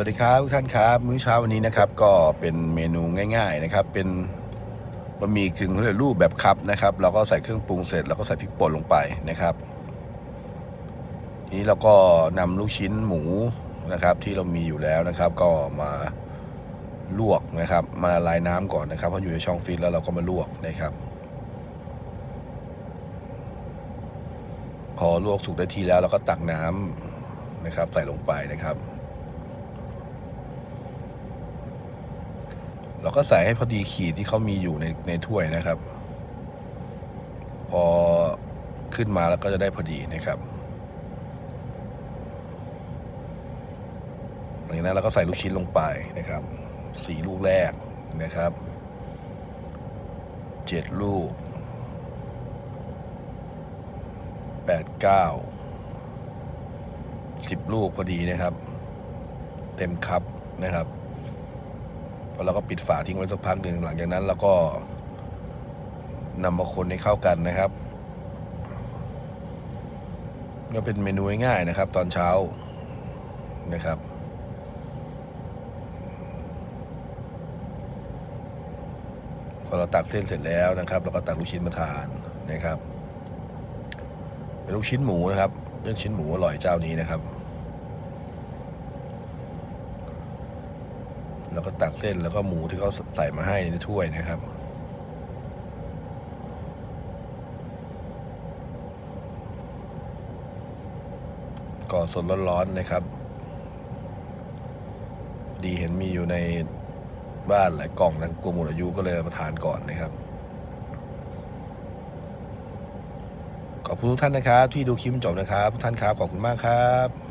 วัสดีครับทุกท่านครับ มื้อเช้าวันนี้นะครับ ก็เป็นเมนูง่าย ๆนะครับ เป็นบะหมี่กึ่งสำเร็จรูปแบบคัพนะครับเราก็ใส่เครื่องปรุงเสร็จ แล้วก็ใส่พริกป่นลงไปนะครับทีนี้เราก็นำลูกชิ้นหมูนะครับ ที่เรามีอยู่แล้วนะครับ ก็มาลวกนะครับ มาลายน้ำก่อนนะครับเพราะอยู่ในช่องฟรีซแล้วเราก็มาลวกนะครับ พอลวกสุกได้ทีแล้วเราก็ตักน้ำนะครับ ใส่ลงไปนะครับ เราก็ใส่ให้พอดีขีดที่เขามีอยู่ในในถ้วยนะครับ พอขึ้นมาแล้วก็จะได้พอดีนะครับหลังจากนั้นเราก็ใส่ลูกชิ้นลงไปนะครับสี่ลูกแรกนะครับเจ็ดลูกแปดเก้าสิบลูกพอดีนะครับ เต็มคัพนะครับ พอเราก็ปิดฝาทิ้งไว้สักพักหนึ่งหลังจากนั้นเราก็นำมาคนให้เข้ากันนะครับ ก็เป็นเมนูง่ายๆนะครับ ตอนเช้านะครับ พอเราตักเส้นเสร็จแล้วนะครับเราก็ตักลูกชิ้นมาทานนะครับ เป็นลูกชิ้นหมูนะครับเรื่องชิ้นหมูอร่อยเจ้านี้นะครับ แล้วก็ตักเส้นแล้วก็หมูที่เขาใส่มาให้ในถ้วยนะครับก็สดร้อนๆนะครับ ดีเห็นมีอยู่ในบ้านหลายกล่องนะกลัวหมดอายุก็เลยมาทานก่อนนะครับ ขอบคุณทุกท่านนะครับ ที่ดูคลิปจนจบนะครับ ทุกท่านครับ ขอบคุณมากครับ